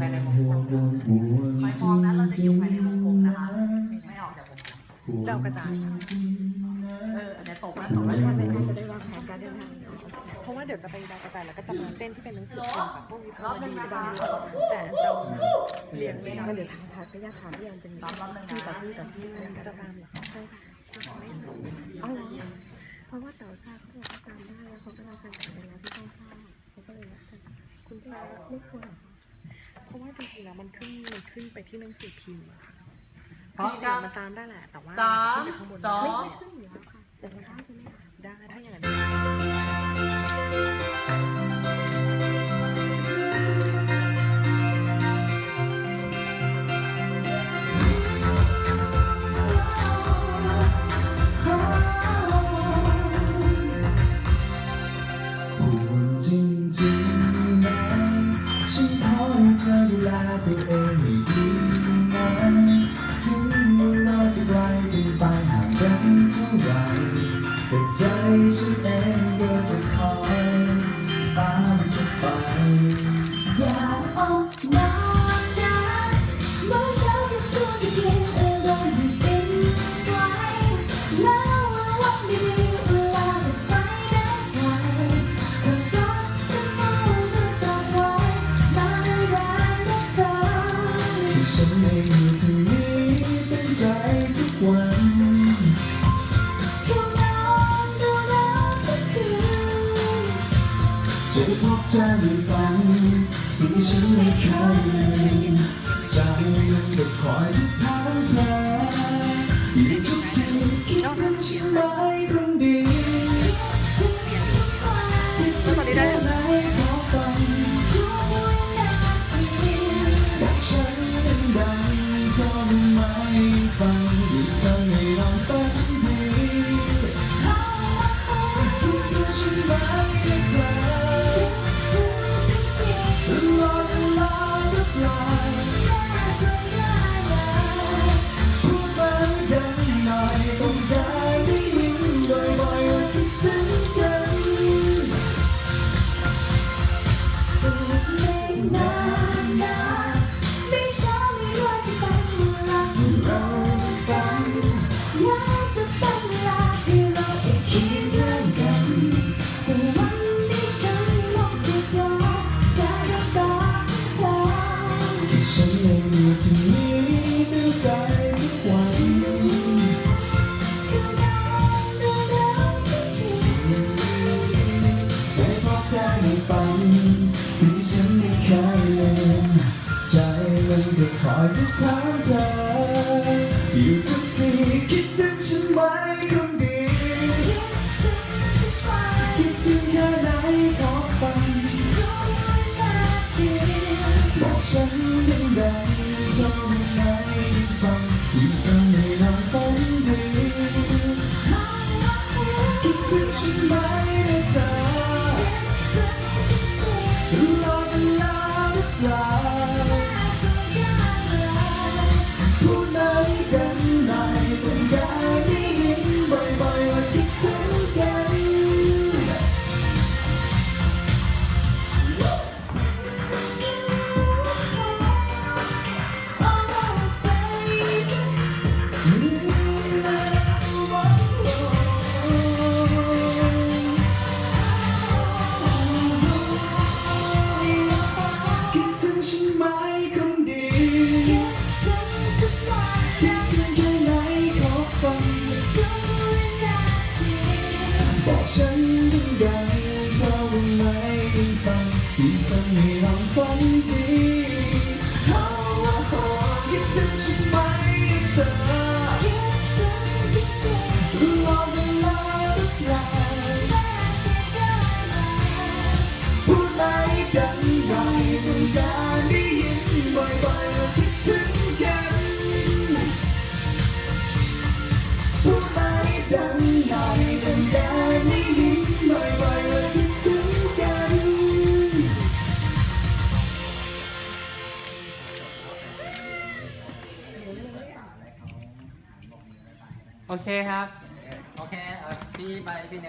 ภายในวงกลมไม่มองนะเราจะอยู่ภายในวงกลมนะคะไม่ออกจากวงกลมดากระจายเอออันนี้ตกแล้วตกแล้ววัตนกนี้แล้วจะได้วางแผนการเดินทางเพราะว่าเดี๋ยวจะไปดาวกระจายแล้วก็จะมีเส้นที่เป็นหนังสือพิมพ์ค่ะพวกวิภาวดีบ้างแต่จะเรียนไม่ได้เดี๋ยวทางพักก็ยากถามยังเป็นที่ต่อที่ต่อที่จะตามเหรอคะใช่ค่ะไม่สนอ๋อเพราะว่าเต๋าชาเขาบอกว่าตามได้แล้วเขาก็รับการขายไปแล้วที่ต้องเช่าเขาก็เลยรับกันคุณพี่ไม่ควร รอคะเพราะว่าจริงๆแล้วมันขึ้นมันขึ้นไปที่หนังสือพิมพ์อะค่ะพร้อมกันมันตามได้แหละแต่ว่าสามนจะขึ้นไปข้างบนสอง ไม่ไม่ขึ้นอยู่แล้วค่ะแต่ไม่ได้ใช่ไหมคะได้ถ้าอย่างนั้น ฉันเองอยู่ที่นี้เป็นใจทุกวันแค่นอนดูแล้วทุกคืนจะพบเธอในฝันสิ่งที่ฉันไม่เคยลืมใจมันก็คอยจะถามเธอ ถึ คิด บอกฉันดังๆเพราะว่าไม่ฟังที่จะไม่ลองฝันดีโอ้โหคิดถึงฉันไหมเธอ โอเคครับ โอเค พี่ไปพี่เน